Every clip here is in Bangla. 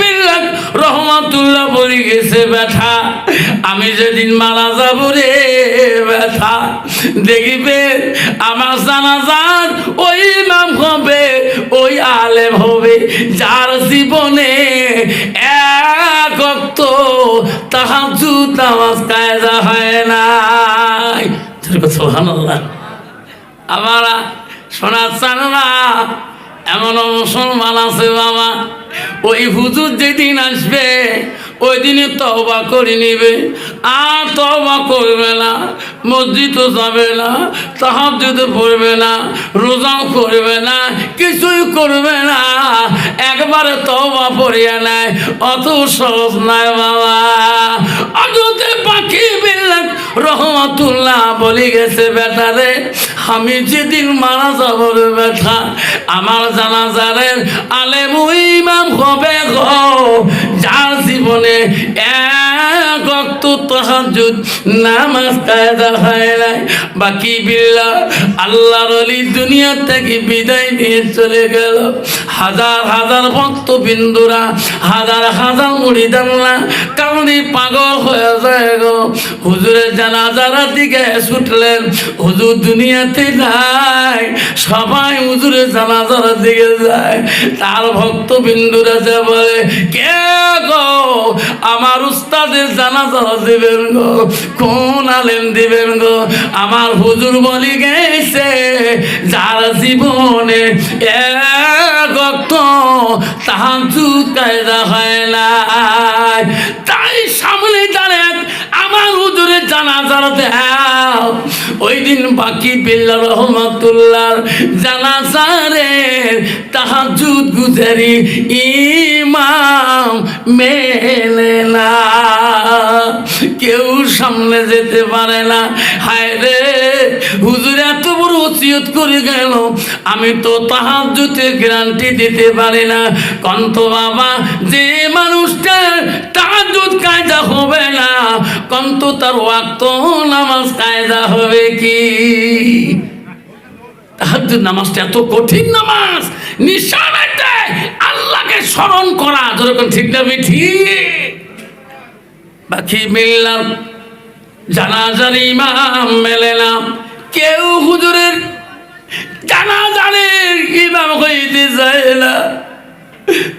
বিল্লাহ? রহমাতুল্লাহ বলি গেছে ব্যথা। আমি যেদিন মারা যাব রে ব্যথা। দেখিবে আমার ওই হবে, ওই আলেম হবে, যার জীবনে কায়দা হয় সোহানাল্লাহ আমারা শোনার চান না এমন মুসলমান আছে বাবা। ওই হুজুর যেদিন আসবে ওই দিনে তবা করে নিবে। আর তবা করবে না, মসজিদও যাবে না তাহার যদি পড়বে না, রোজাও করবে না, কিছুই করবে না। একবারে তবা পড়িয়া নেয় অত সহজ নয় বাবা। অযোধ্যে পাখি বিল্লাহ রহমতুল্লাহ বলি গেছে বেটারে আমি যেদিন মারা যাব রে বেটা, আমার জানাজারের আলেম ইমাম হবে যার জীবনে নামাজ নাই। বাকি বিল্লা আল্লাহর অলি দুনিয়া থেকে বিদায় নিয়ে চলে গেল। হাজার হাজার ভক্ত বিন্দুরা, হাজার হাজার মুড়ি দামলা কারণে পাগল হয়ে যায় গো। হুজুরের জানাজারা দিকে ছুটলেন, হুজুর দুনিয়াতে নাই সবাই হুজুরের জানাজার দিকে যায়। তার ভক্ত বিন্দুরা যে বলে, কে গো? আমার উস্তাদের জানাজার দিবেন গো। কোন আলেম দিবেন গো? আমার হুজুর বলি গেছে, যার জীবনে এক অক্ত তাহাজু কায়দা হয় না তাই সামনে দাঁড়ায় আমার হুজুরের জানাজার দেও ওই দিন বাকি বিল্লা রহমতুল্লাহ জানাজারে তাহাজুদ গুজারি ইমাম মেলে না। কেউ সামনে যেতে পারে না। হায় রে হুজুর এত ওসিয়ত করে গেল। আমি তো তাহাজুতে গ্যারান্টি দিতে পারি না। কন্ত বাবা, যে মানুষটা তাহাজুদ কায়দা হবে না, কন্ত তার ওয়াক্ত নামাজ কায়দা হবে কি? নামাজটা এত কঠিন নামাজ, নিশান একটাই আল্লাহকে স্মরণ করা। যেরকম ঠিক না বাকি মিললাম জানাজার ইমাম মেলে না। কেউ হুজুরের জানাজারের ইমাম হইতে যায় না।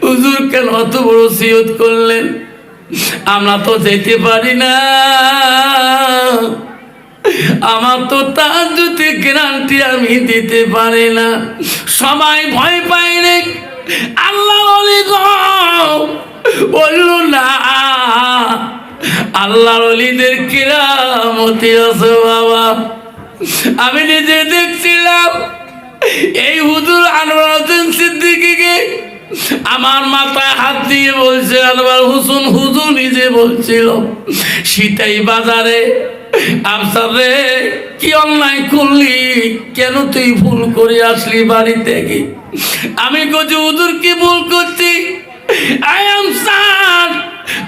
হুজুর কেন অত বড় সিয়ত করলেন? আমরা তো যেতে পারি না। আমার তো তার যদি গ্যারান্টি আমি দিতে পারি না। সবাই ভয় পায় রে। আল্লাহ বলল, না। আল্লাহর অলিদের কিরামতি আছে বাবা। আমি নিজে দেখছিলাম এই হুজুর আনোয়ার হোসেন সিদ্দিকিকে। আমার মাথায় হাত দিয়ে বলছে, আনোয়ার হুসুন হুজুর নিজে বলছিল, সীতাই বাজারে আফসার রে কি অন্যায় করলি? কেন তুই ভুল করে আসলি বাড়ি থেকে আমি কচি হুজুর, কি ভুল করছি? আই এম স্যার,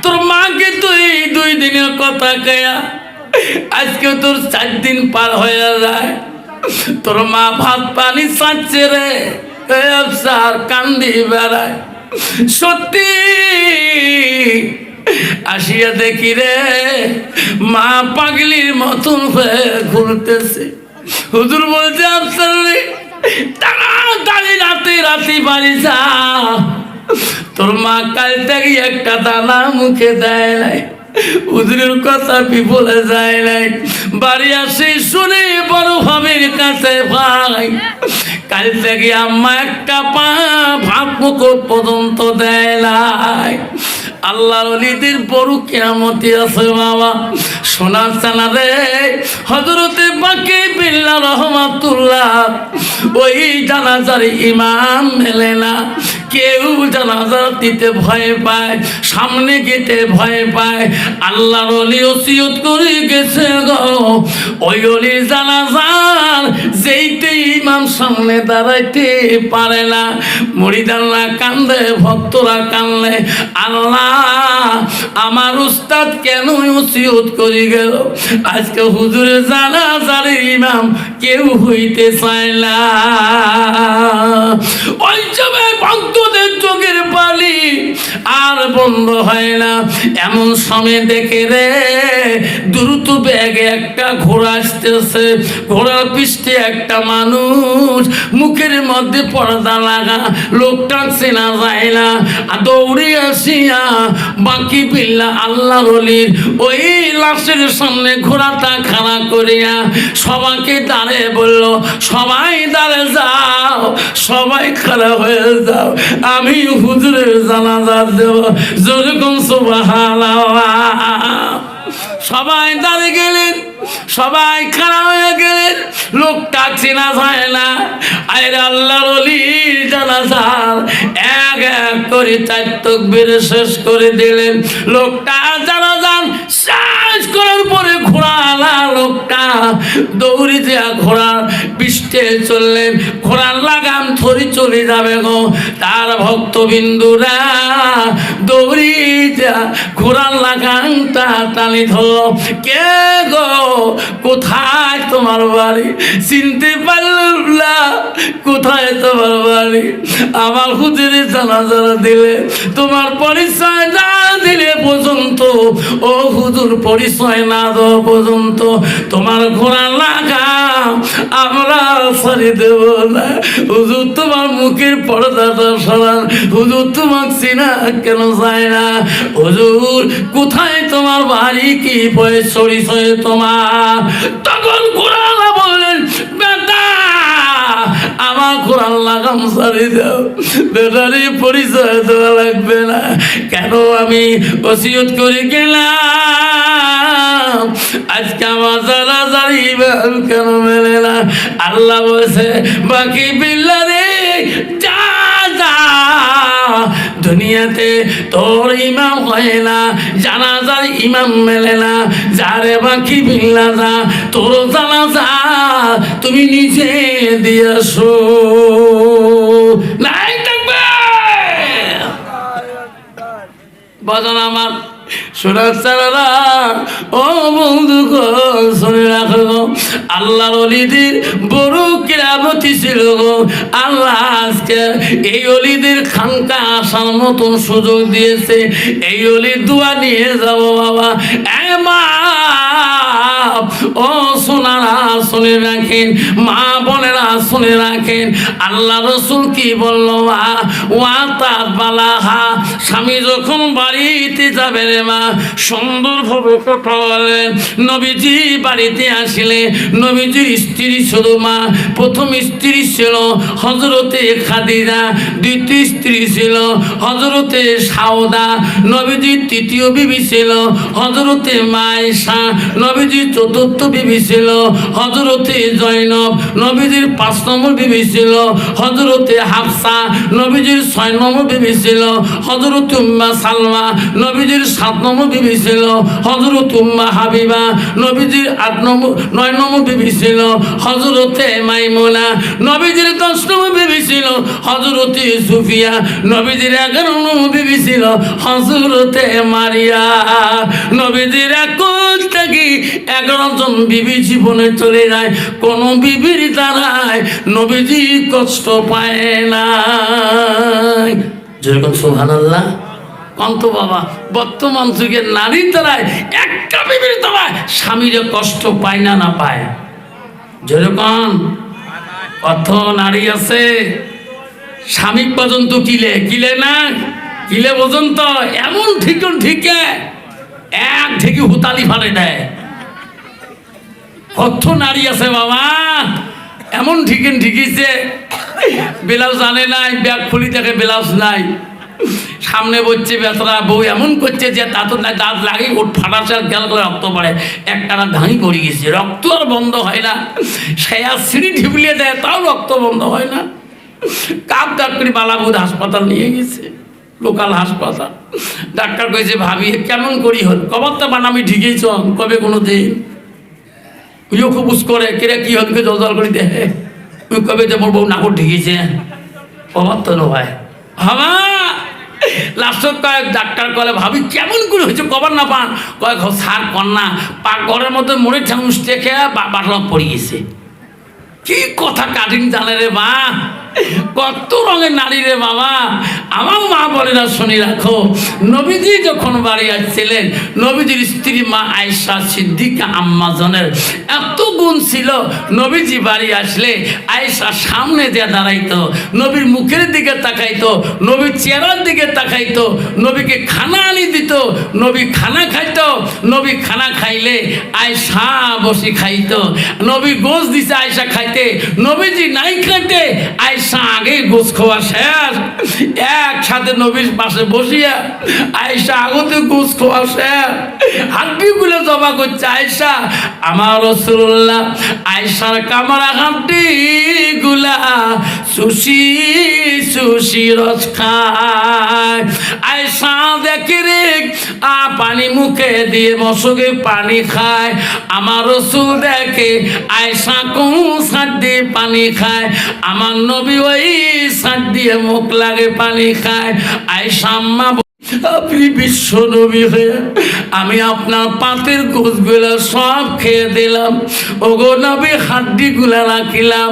তোর মাকে তুই দুই দিনের কথা কেয়া আজকে তোর চার দিন পার হয়ে যায়। তোর মা ভাত পানি চাচ্ছে রে আফসার কান্দি বেড়ায়। সত্যি আসিয়া দেখি রে, মা পাগলির মতন হয়ে ঘুরতেছে। হুজুর বলছে, আফসার রে রাতে রাতে বাড়ি যা। তোর মা কাল থেকে একটা দানা মুখে দেয় নাই। হুজুরের কথা বিপলে যায় নাই। বাড়ি আসে শুনে বড় ভাবের কাছে ভাই। কাল থেকে আম্মা একটা পা ভাত মুখ পর্যন্ত দেয় নাই। আল্লাহর অলিদের বড় কেরামতি আছে বাবা। সোনার চানা রে হজরতে বাকি বিল্লা রহমাতুল্লাহ। ওই জানাজার ইমাম মেলে না। কেউ জানাজা দিতে ভয় পায়, সামনে গেতে ভয় পায়। আল্লাহর অলি ওসিয়ত করে গেছে গো। ওই অলি জানাজার যেইতে ইমাম সামনে দাঁড়াইতে পারে না। মরিদানরা কান্দে, ভক্তরা কান্দে, আল্লাহ আমার উস্তাদ কেন ওসিয়ত করে গেল আজকে হুজুরে জানাজার ইমাম কেউ হইতে চায় না। ওই সময় ভক্তদের চোখের পালি আর বন্ধ হয় না। এমন সময় দেখে রে, দ্রুত ব্যাগে একটা ঘোড়া আসতেছে। ঘোড়ার পৃষ্ঠে একটা মানুষ, মুখের মধ্যে পর্দা লাগা, লোকটা চেনা যায় না। আর দৌড়ে আসিয়া বাকি পিল্লা আল্লাহ রলির ওই লাশের সামনে ঘোড়াটা খাড়া করিয়া সবাইকে দাঁড়ে বলল, সবাই দাঁড়ে যাও, সবাই খাড়া হয়ে যাও। আমি হুজুরের জানাজা দেব। যেরকম সবাই দাঁড়িয়ে গেলেন, সবাই খারাপ হয়ে গেলেন, লোকটা চেনা যায় না। আয়ের আল্লাহর অলির জানাজার এক এক করে চার তকবির শেষ করে দিলেন। লোকটা জানাজান শেষ করার পরে ঘোড়ালা লোকটা দৌড়ি দেয়া ঘোড়ার পৃষ্ঠে চললেন। ঘোড়ার লাগাম থরি চলে যাবে গো। তার ভক্তবিন্দুরা দৌড়ি দেয়া ঘোড়ার লাগামটা টানি ধরো কে গো? কোথায় তোমার বাড়ি? চিনতে পারলাম না। কোথায় তোমার বাড়ি? আমার হুজুরে জানাজারা দিলে, তোমার পরিচয় না দিলে পর্যন্ত। ও হুজুর, পরিচয় না দেওয়া পর্যন্ত। তোমার ঘোড়া লাগাম আমরা সরি দেব না। হুজুর, তোমার মুখের পর্দাটা সরান। হুজুর তোমার চিনা কেন যায় না। হুজুর, কোথায় তোমার বাড়ি? কি তোমার? তখন ঘোড়ালা বললেন, বেটা, আমার কোরআন লাগাম সারি দাও। পরিচয় দেওয়া লাগবে না। কেন আমি ওসিয়ত করে গেলাম? আজকে আমার যারা জানিবেন কেন মেলে না? আল্লাহ বলছে, বাকি বিল্লা দুনিয়াতে তোর ইমাম হয় না জানাজার ইমাম মেলে না যারে বাকি বিল্লা যা তোর জানাজা তুমি নিজে দিয়েছ। নাই থাকবে! বজন আমার। শোনার চালারা ও বন্ধু শুনে রাখো আল্লাহর অলিদের বড় কেরামতি ছিল গো। আল্লাহ আজকে এই অলিদের খানকা আসার মতন সুযোগ দিয়েছে। এই অলির দোয়া নিয়ে যাব বাবা। এ মা! ও সোনারা শুনে রাখেন, মা বোনেরা শুনে রাখেন। আল্লাহ রসুল কি বলল, মা, ওয়া তার বালাহা, স্বামী যখন বাড়িতে যাবে রে মা সুন্দরভাবে কথা বলেন। নবীজি বাড়িতে আসলে নবীজির স্ত্রী ছিল মা, প্রথম স্ত্রী ছিল হজরতে খাদিজা, দ্বিতীয় স্ত্রী ছিল হজরতে সাউদা নবীজির তৃতীয় বিবি ছিল হজরতে মায়েশা, নবীজির চতুর্থ বিবি ছিল হজরতে জয়নব, নবীজির পাঁচ নম্বর বিবি ছিল হজরতে হাফসা, নবীজির ছয় নম্বর বিবি ছিল হজরত উম্মা সালমা, নবীজির সাত নম্বর বিবি ছিল হজরত উম্মা হাবিবা, নবীজির আট নম্বর, নয় নম্বর বিবি ছিল হজরতে মাইমুনা, নবীজির দশ নম্বর বিবি ছিল হজরতে সুফিয়া, নবীজির এগারো নম্বর বিবি ছিল হজরতে মারিয়া, নবীজির একুশ থেকে এগারো জন বিবি জীবনে চলে যায়, কোন বিবির দ্বারায় নবীজি কষ্ট পায় না। যেরকম সোহান আল্লাহ বাবা, বর্তমান যুগের নারীর দ্বারায় একটা বিবির দ্বারায় স্বামীরা কষ্ট পায় না না পায়। যেরকম কত নারী আছে, স্বামী পর্যন্ত কিলে কিলে না, কিলে পর্যন্ত, এমন ঠিক ঠিকে, এক থেকে হুতালি ফালে দেয়। কত নারী আছে বাবা? এমন ঠিকেন ঠিকিছে ব্লাউজ আনে নাই, ব্যাগ খুলি থাকে ব্লাউজ নাই। সামনে বলছে, বেতরা বউ এমন করছে যে তা তো না, দাঁত লাগে ওর ফাটাছে আর গেল করে রক্ত পড়ে। একটানা ধানি পড়ে গেছে, রক্ত আর বন্ধ হয় না। সে আর সিঁড়ি ঢিবলিয়ে দেয়, তাও রক্ত বন্ধ হয় না। কাপ ডাক্তারি বালাবুদ হাসপাতাল নিয়ে গেছে, লোকাল হাসপাতাল। ডাক্তার কয়েছে ভাবি, কেমন করি হল? কবার তো বানামি ঠিকই চন কবে কোনো দিন? উইও খুব উস করে কেরে কি হবে জল জল করে দেয় ওই কবে যে মোর বউ নাকর ঢেকেছে কবার তো ভাই হামা লাস্টত কয়েক ডাক্তার কলে ভাবি কেমন করে হয়েছে কবার না পান কয়েক সার কন্যা পা ঘরের মধ্যে মরে ঠাউস দেখে বাটলত পড়ে গেছে কি কথা কাটিং জানে রে মা কত রঙের নারী রে বাবা? আমার মা বলে না, শুনি রাখো। নবীজি যখন বাড়ি আসছিলেন, নবীজির স্ত্রী মা আয়সা সিদ্দিকা আম্মাজনের এত গুণ ছিল, নবীজি বাড়ি আসলে আয়সা সামনে দিয়ে দাঁড়াইতো, নবীর মুখের দিকে তাকাইতো, নবীর চেহারার দিকে তাকাইতো, নবীকে খানা আনি দিত, নবী খানা খাইত, নবী খানা খাইলে আয়সা বসে খাইত, নবী গোস দিছে আয়সা খাইতে, নবীজি নাই খাইতে আয়সা আগে গোস খাওয়া শেষ। একসাথে নবীর পাশে বসিয়া আয়সা আগতে গোস খাওয়া শেষ হাড্ডিগুলো জমা করছে আয়সা আমার রসুল্লাহ আয়সার কামরা হাড্ডি গুলা সুশি সুশি রস খায়। আয়সা দেখে রে, আ, পানি মুখে দিয়ে মশকে পানি খায়। আমার রসুল দেখে আয়সা কোন সার দিয়ে পানি খায়। আমার নবী ওই সার দিয়ে মুখ লাগে পানি খায়। আয় আম্মা আপনি বিশ্ব নবী হয়ে আমি আপনার পাতের গোছগুলা সব খেয়ে দিলাম। ওগো নবী হাড্ডি গুলা রাখিলাম।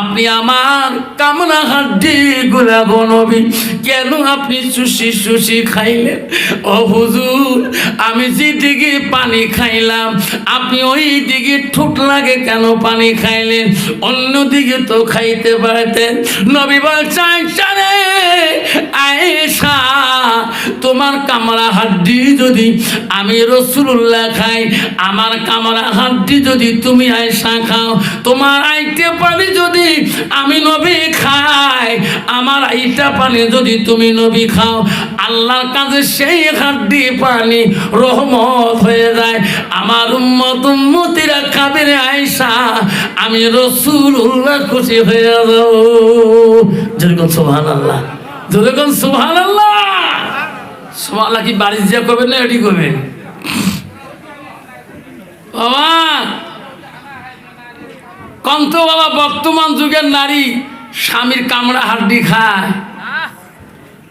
আপনি আমার কামনা হাড্ডি গুলা নবী, কেন আপনি চুষি চুষি খাইলেন? ও হুজুর, আমি যে দিকে পানি খাইলাম, আপনি ওই দিকে ঠোঁট লাগে কেন পানি খাইলেন? অন্য দিকে তো খাইতে পারতেন। নবী বলছেন জানে আয়েশা, তোমার কামরা হাড্ডি যদি আমি রসুল্লাহ খাই, আমার কামরা হাড্ডি যদি তুমি আয়সা খাও, তোমার আইতে পানি যদি আমি নবী খাই, আমার আইটা পানি যদি তুমি নবী খাও, আল্লাহর কাছে সেই হাড্ডি পানি রহমত হয়ে যায়। আমার উম্মত উম্মতিরা খাবে রে আয়সা আমি রসুল্লাহ খুশি হয়ে যাব। যেরকম সোহান আল্লাহ করবেন না এটি বাবা কন্ত বাবা, বর্তমান যুগের নারী স্বামীর কামড়া হাড্ডি খায়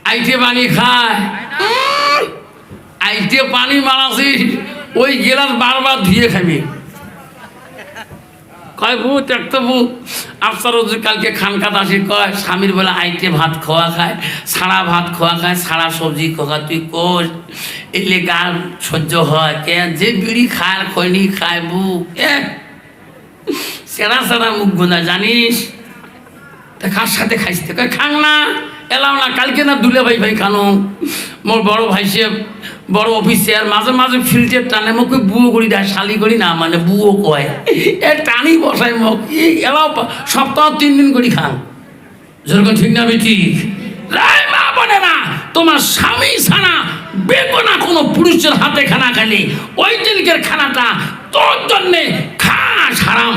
আইটে পানি খায় আইটে পানি মারাছি, ওই গেলাস বারবার ধুয়ে খাবি কয় ভূত একটা আফসার হুজুর কালকে খানকাত আসি, কয়, স্বামীর বলে আইটে ভাত খাওয়া খায়, সারা ভাত খাওয়া খায়, সারা সবজি খাওয়া তুই কোষ এলে গাল সহ্য হয়, কে? যে বিড়ি খায় খৈনি খায় বু এ সেরা সেরা মুখ গুনা, জানিস? তা কার সাথে খাইস তো কয়, খাং না এলাম না, কালকে না দুলে ভাই ভাই খানো। মোর বড় ভাই সে বড় অফিসিয়ার মাঝে মাঝে ফিল্টের টানে মোক বুয়ো করি দেয়, শালি করি না মানে বুয়ো কয়। এ টানি মোক এই এলাও সপ্তাহ তিন দিন করি খান। যেরকম ঠিক না রায় মা বলে না তোমার স্বামী ছাড়া বেগনা কোনো পুরুষের হাতে খানা খালি ওই দিনকের খানাটা তোর জন্যে খাস হারাম।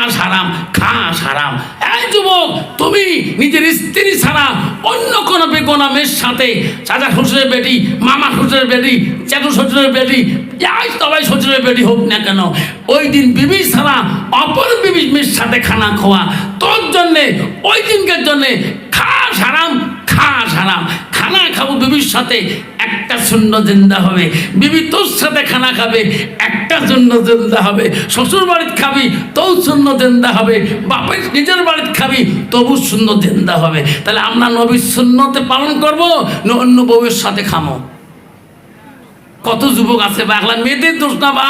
খাস হারাম খাস হারাম। এই যুবক, তুমি নিজের স্ত্রী ছাড়া অন্য কোনো বেগনা মেয়ের সাথে চাচা শ্বশুরের বেটি, মামা শ্বশুরের বেটি, চাচু শ্বশুরের বেটি, যাই সবাই শ্বশুরের বেটি হোক না কেন, ওই দিন বিবি ছাড়া অপর বিবি মেয়ের সাথে খানা খাওয়া তোর জন্যে, ওই দিনকার জন্যে খাস হারাম খাস হারাম। খানা খাব, বিবির সাথে একটা শূন্য জিন্দা হবে। বিবি তোর সাথে খানা খাবে, একটা শূন্য জিন্দা হবে। শ্বশুর বাড়িতে খাবি, তোর শূন্য জিন্দা হবে। বাপের নিজের বাড়িতে খাবি, তবু শূন্য জিন্দা হবে। তাহলে আমরা নবীর শূন্যতে পালন করব না অন্য বউয়ের সাথে খামো? কত যুবক আছে বা একলা মেয়েদের দোষ না বা?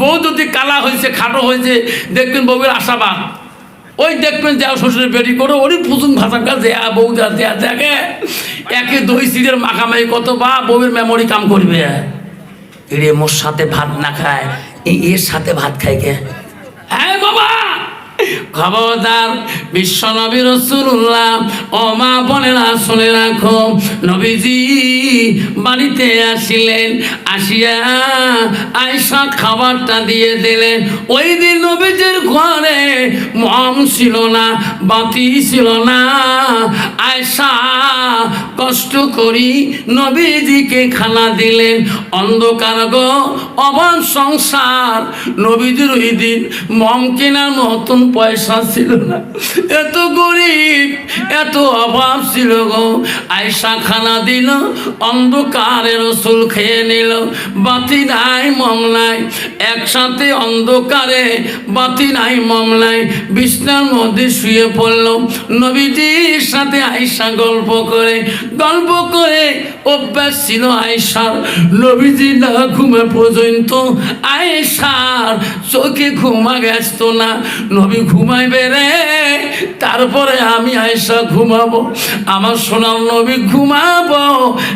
বউ যদি কালা হয়েছে, খাটো হয়েছে, দেখবেন বউয়ের আশাবাদ ওই দেখবেন যা শ্বশুরের বেটি করে ওরই ফুসুন ভাষা দেয়া, বউ যা দেয়া, দেখে একে দই সিটের মাখামাখি কত বা বউয়ের মেমোরি কাম করবে। এরে মোর সাথে ভাত না খায় এর সাথে ভাত খায় কে? হ্যাঁ বাবা! খবরদার বিশ্ব নবী রসুল্লাহ ও মা বোনেরা শুনে রাখো, নবীজি বাড়িতে আসিলেন আসিয়া আয়সা খাবারটা দিয়ে দিলেন। ওই দিন নবীজির ঘরে মম ছিল না, বাতি ছিল না। আয়সা কষ্ট করি নবীজিকে খানা দিলেন। অন্ধকার গো, অবান সংসার। নবীজির ওই দিন মম কেনার মতন পয়সা ছিল না। এত গরিব, এত অভাব ছিল গো। আয়সা খানা দিল, অন্ধকারে রসুল খেয়ে নিল। বাতি নাই মম একসাথে অন্ধকারে বাতি নাই মম নাই বিছনার মধ্যে শুয়ে পড়ল নবীজির সাথে আয়সা গল্প করে গল্প করে অভ্যাস ছিল আয়সার নবীজি না ঘুমে পর্যন্ত আয়েশার চোখে ঘুমা গেছত না। নবী ঘুমাইবে রে, তারপরে আমি আয়েশা ঘুমাবো। আমার সোনার নবী ঘুমাবো,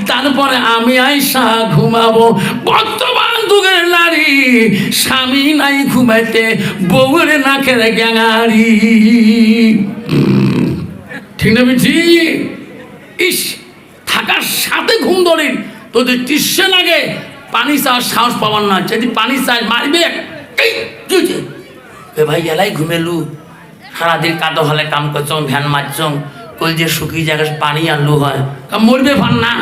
তারপরে আমি আয়েশা ঘুমাবো। বর্তমান যুগের নারী, স্বামী নাই ঘুমাইতে, বউয়ের নাকের গ্যাঙারি। ঠিক না বুঝি ইস, থাকার সাথে ঘুম ধরে তোদের টিসে লাগে, পানি চাওয়ার সাহস পাবার না। যদি পানি চাই মারবে? এ ভাই, এলাই ঘুমেলু। সারাদিন কাদো হলে কাম করছ ভ্যান মারছ। কল যে শুকিয়ে জায়গায় পানি আনলু হয়। মরবে ভান না।